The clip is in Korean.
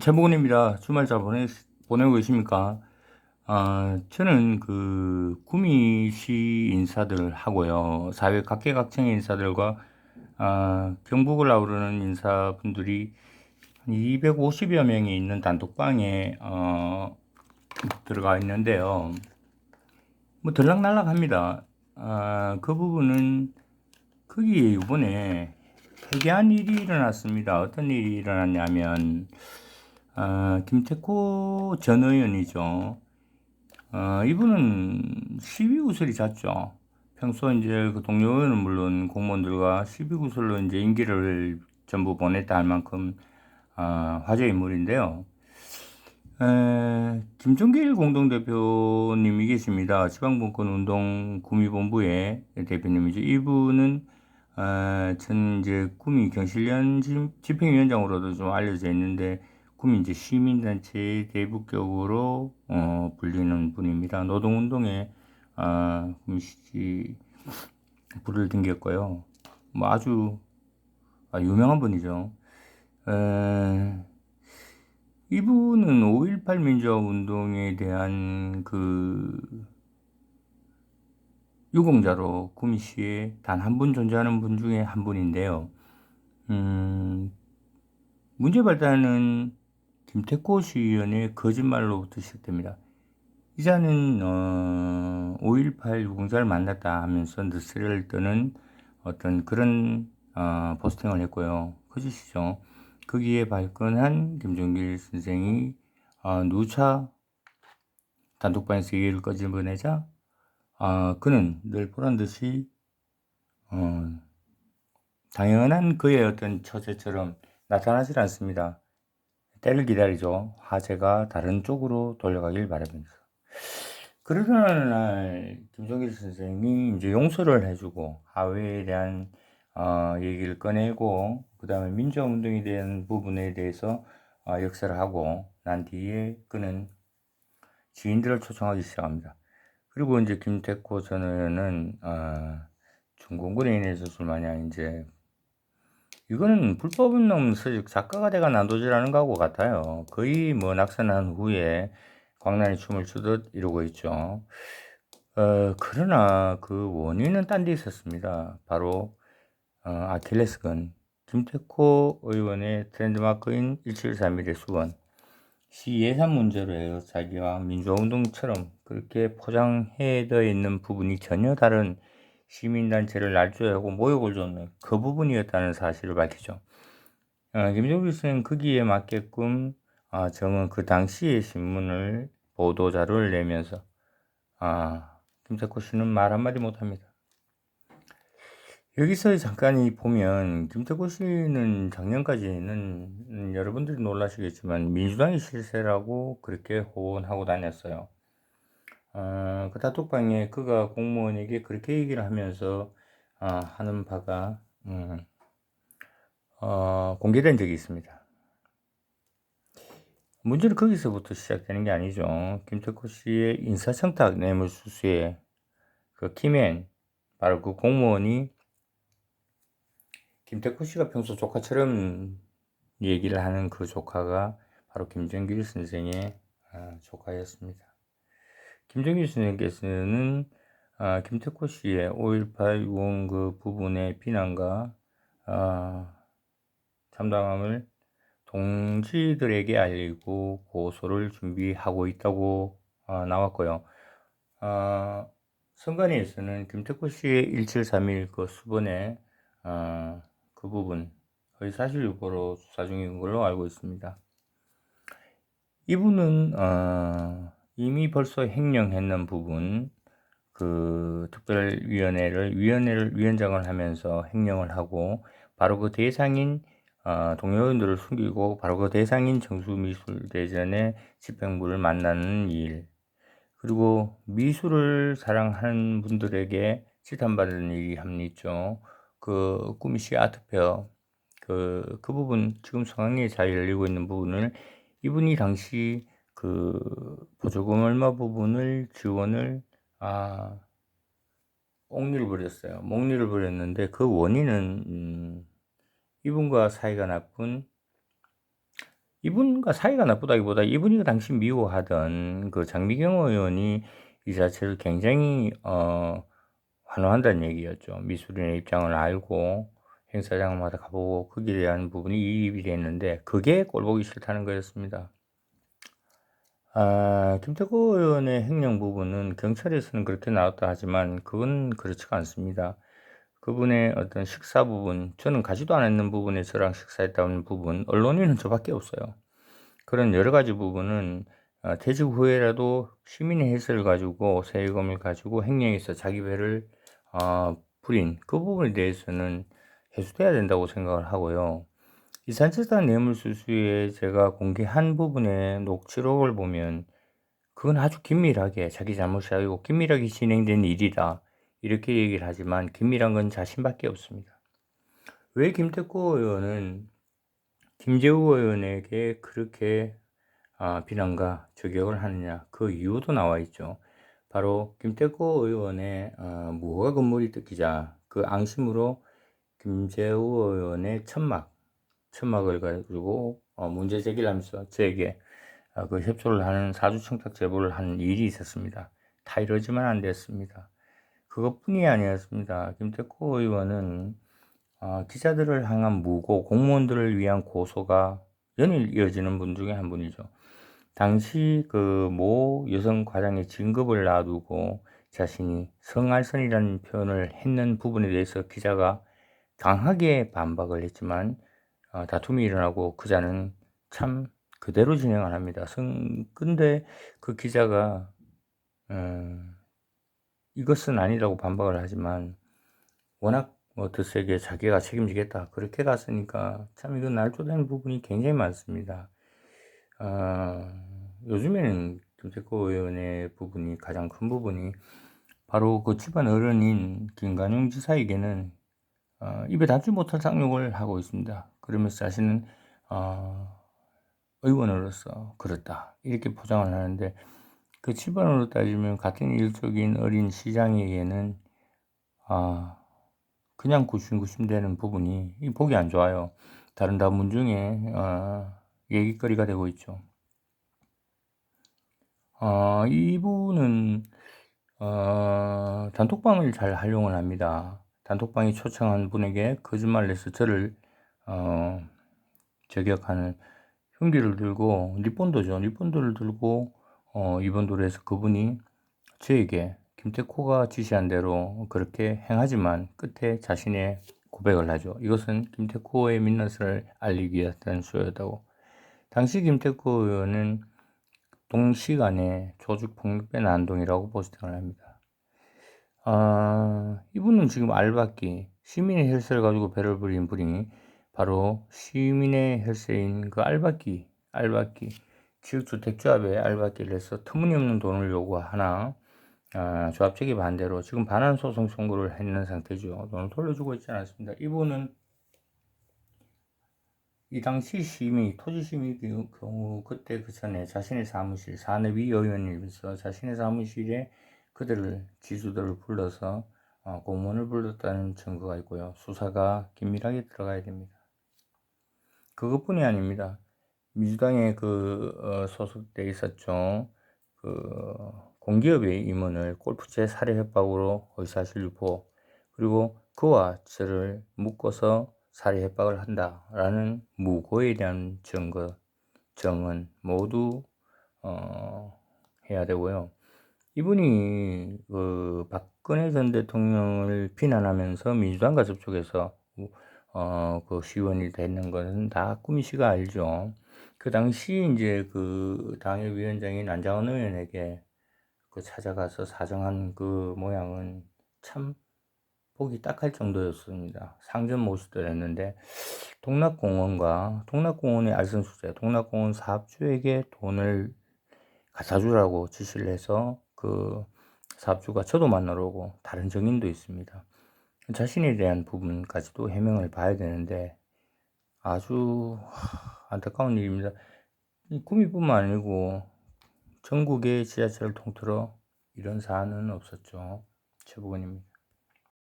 최보근입니다. 주말 잘 보내, 보내고 계십니까? 아, 저는 그 구미시 인사들 하고요. 사회 각계각층의 인사들과 아, 경북을 아우르는 인사분들이 250여 명이 있는 단톡방에 어, 들어가 있는데요. 뭐 들락날락합니다. 아, 그 부분은 거기에 이번에 회개한 일이 일어났습니다. 어떤 일이 일어났냐면 아, 김태코 전 의원이죠. 어, 이분은 시비구슬이 잦죠. 평소 이제 그 동료 의원은 물론 공무원들과 시비구슬로 이제 임기를 전부 보냈다 할 만큼 아, 화제 인물인데요. 에, 김종길 공동대표님이 계십니다. 지방분권운동 구미본부의 대표님이죠. 이분은 어, 전 이제 구미 경실련 집- 집행위원장으로도 좀 알려져 있는데 구미 이제 시민단체의 대북격으로 어, 불리는 분입니다. 노동운동에 아, 구미시 불을 등겼고요. 뭐 아주 아, 유명한 분이죠. 에, 이분은 5.18 민주화 운동에 대한 그 유공자로 구미시에 단 한 분 존재하는 분 중에 한 분인데요. 음, 문제 발단은 김태코 시의원의 거짓말로부터 시작됩니다. 이자는 어, 5.18 유공자를 만났다 하면서 느스를 떠는 어떤 그런 어, 포스팅을 했고요. 거짓이죠. 거기에 발끈한 김종길 선생이 어, 누차 단독방에서 얘기를 꺼집어내자 아, 그는 늘 보란 듯이 어, 당연한 그의 어떤 처제처럼 나타나질 않습니다. 때를 기다리죠. 화제가 다른 쪽으로 돌려가길 바라면서. 그러던 날 김종길 선생이 이제 용서를 해주고 하회에 대한 어, 얘기를 꺼내고 그 다음에 민주화운동에 대한 부분에 대해서 어, 역사를 하고 난 뒤에 그는 지인들을 초청하기 시작합니다. 그리고 이제 김태코 전 의원은 어, 중공군에 인해서 줄마냐 이제 이거는 불법은 넘는 서적 작가가 돼가 난도질하는 거하고 같아요. 거의 뭐 낙선한 후에 광란히 춤을 추듯 이러고 있죠. 어, 그러나 그 원인은 딴 데 있었습니다. 바로 어, 아킬레스건 김태코 의원의 트렌드마크인 1731의 수원 시 예산 문제로 해요. 자기와 민주화운동처럼 그렇게 포장해져 있는 부분이 전혀 다른 시민단체를 날조하고 모욕을 줬는 그 부분이었다는 사실을 밝히죠. 어, 김종필 씨는 거기에 맞게끔 아, 정은 그 당시의 신문을 보도 자료를 내면서 아, 김태코 씨는 말 한마디 못합니다. 여기서 잠깐 이 보면 김태코 씨는 작년까지는 음, 여러분들이 놀라시겠지만 민주당의 실세라고 그렇게 호언하고 다녔어요. 어, 그 다톡방에 그가 공무원에게 그렇게 얘기를 하면서 어, 하는 바가 음, 어, 공개된 적이 있습니다. 문제는 거기서부터 시작되는 게 아니죠. 김태코 씨의 인사청탁 뇌물수수에 그 키맨 바로 그 공무원이 김태코 씨가 평소 조카처럼 얘기를 하는 그 조카가 바로 김정길 선생의 아, 조카였습니다. 김정길 선생께서는 아, 김태코 씨의 5.18 유언 그 부분의 비난과 아, 참담함을 동지들에게 알리고 고소를 준비하고 있다고 아, 나왔고요. 아, 선관위에서는 김태코 씨의 1731 그 수번에 아, 그 부분 거의 사실 유포로 수사 중인 걸로 알고 있습니다. 이분은 어, 이미 벌써 횡령했는 부분 그 특별위원회를 위원회를 위원장을 하면서 횡령을 하고 바로 그 대상인 어, 동료원들을 숨기고 바로 그 대상인 정수미술대전의 집행부를 만나는 일 그리고 미술을 사랑하는 분들에게 지탄받는 일이 합 있죠. 그 꾸미시 아트페어 그, 그 부분 지금 상황이 잘 열리고 있는 부분을 이분이 당시 그 보조금 얼마 부분을 지원을 아 옥리를 부렸어요. 목리를 부렸는데 그 원인은 음, 이분과 사이가 나쁜 이분과 사이가 나쁘다기보다 이분이 당시 미워하던 그 장미경 의원이 이 자체를 굉장히 어, 환호한다는 얘기였죠. 미술인의 입장을 알고 행사장마다 가보고 거기에 대한 부분이 이입이 됐는데 그게 꼴보기 싫다는 거였습니다. 아, 김태호 의원의 횡령 부분은 경찰에서는 그렇게 나왔다 하지만 그건 그렇지가 않습니다. 그분의 어떤 식사 부분, 저는 가지도 않았는 부분에 저랑 식사했다는 부분, 언론인은 저밖에 없어요. 그런 여러 가지 부분은 어, 퇴직 후에라도 시민의 헬스를 가지고 세금을 가지고 횡령해서 자기 배를 어, 부린 그 부분에 대해서는 해소돼야 된다고 생각을 하고요. 이산재산 뇌물수수에 제가 공개한 부분의 녹취록을 보면 그건 아주 긴밀하게 자기 잘못이 아니고 긴밀하게 진행된 일이다. 이렇게 얘기를 하지만 긴밀한 건 자신밖에 없습니다. 왜 김태코 의원은 김재우 의원에게 그렇게 아, 비난과 저격을 하느냐 그 이유도 나와 있죠. 바로 김태코 의원의 어, 무허가 건물이 뜯기자 그 앙심으로 김재우 의원의 천막 천막을 가지고 어, 문제 제기를 하면서 저에게 어, 그 협조를 하는 사주청탁 제보를 한 일이 있었습니다. 다 이러지만 안 됐습니다. 그것뿐이 아니었습니다. 김태코 의원은 어, 기자들을 향한 무고, 공무원들을 위한 고소가 연일 이어지는 분 중에 한 분이죠. 당시 그 모 여성 과장의 진급을 놔두고 자신이 성알선이라는 표현을 했는 부분에 대해서 기자가 강하게 반박을 했지만 어, 다툼이 일어나고 그 자는 참 그대로 진행을 합니다. 성, 근데 그 기자가 음, 이것은 아니라고 반박을 하지만 워낙 뭐 드세게 자기가 책임지겠다 그렇게 갔으니까 참 이건 날조된 부분이 굉장히 많습니다. 어, 요즘에는 김태코 의원의 부분이 가장 큰 부분이 바로 그 집안 어른인 김관용 지사에게는 어, 입에 담지 못할 쌍욕을 하고 있습니다. 그러면서 자신은 어, 의원으로서 그렇다 이렇게 포장을 하는데 그 집안으로 따지면 같은 일적인 어린 시장에게는 아 그냥 구심구심 되는 부분이 보기 안 좋아요. 다른 다문 중에 어, 얘기거리가 되고 있죠. 어, 이분은 어, 단톡방을 잘 활용을 합니다. 단톡방에 초청한 분에게 거짓말을 해서 저를 어, 저격하는 흉기를 들고 리본도죠. 리본도를 들고 어, 이번도를 해서 그분이 저에게 김태코가 지시한 대로 그렇게 행하지만 끝에 자신의 고백을 하죠. 이것은 김태코의 민낯을 알리기 위한 수였다고. 당시 김태코 의원은 동시간에 조직폭력배 난동이라고 포스팅을 합니다. 아, 이분은 지금 알바끼, 시민의 헬스를 가지고 배를 부린 분이 바로 시민의 헬스인 그 알바끼, 알바끼, 지역주택조합에 알바끼를 해서 터무니없는 돈을 요구하나, 아, 조합 측이 반대로 지금 반환 소송 청구를 했는 상태죠. 돈을 돌려주고 있지 않았습니다. 이분은 이 당시 시민, 토지 시민 경우 그때 그 전에 자신의 사무실, 사내위 의원이면서 자신의 사무실에 그들을 지수들을 불러서 어, 공무원을 불렀다는 증거가 있고요. 수사가 긴밀하게 들어가야 됩니다. 그것뿐이 아닙니다. 민주당에 그 어, 소속돼 있었죠. 그 공기업의 임원을 골프채 살해 협박으로 의사실 유포 그리고 그와 저를 묶어서 살해 협박을 한다라는 무고에 대한 증거 정은 모두 어, 해야 되고요. 이분이 그 박근혜 전 대통령을 비난하면서 민주당과 접촉해서 어, 그 시의원이 되는 것은 다 꾸미 씨가 알죠. 그 당시 이제 그 당의 위원장인 안장원 의원에게 그 찾아가서 사정한 그 모양은 참 보기 딱할 정도였습니다. 상전 모습도 했는데 동락공원과 동락공원의 알선수재, 동락공원 사업주에게 돈을 갖다 주라고 지시를 해서 그 사업주가 저도 만나러 오고 다른 정인도 있습니다. 자신에 대한 부분까지도 해명을 봐야 되는데 아주 안타까운 일입니다. 구미뿐만 아니고 전국의 지하철을 통틀어 이런 사안은 없었죠. 최부근입니다.